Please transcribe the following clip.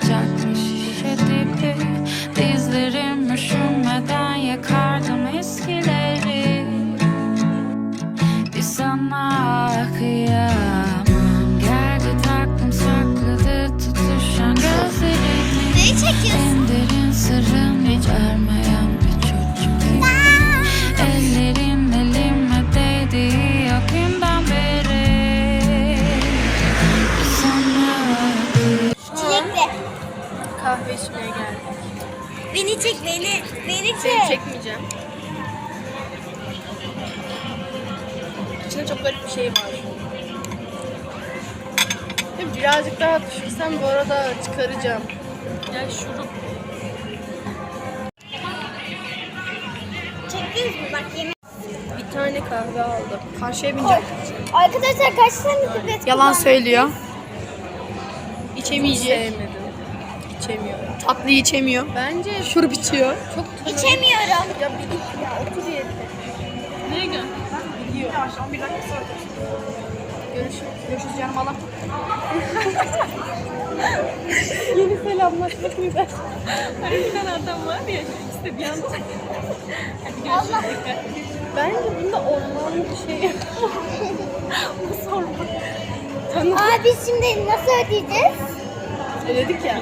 sıcakmış şişe dibi. Dizlerim üşümeden yakar. Beni çek beni. Beni Seni çek. çekmeyeceğim. İçinde çok garip bir şey var. Birazcık daha düşürsem bu arada çıkaracağım. Ya şurup. Çektiniz mi? Bak yemek. Bir tane kahve aldım. Karşıya bineceğim. Arkadaşlar kaç tane pipet Yalan söylüyor. İçemeyeceğim. Sevmedim. İçemiyorum. Tatlı içemiyor. Bence Şurup içiyor. çok İçemiyorum. Ya bir git ya otur yerine. Nereye gel? Görüşürüz. Görüşürüz canım Allah. Yeni selamlaşmak güzel. Hani bir tane adam var ya işte bir anda. Hadi görüşürüz. dikkat. Bence bunda orman bir şey. Aa biz şimdi nasıl ödeyeceğiz? Söyledik ya.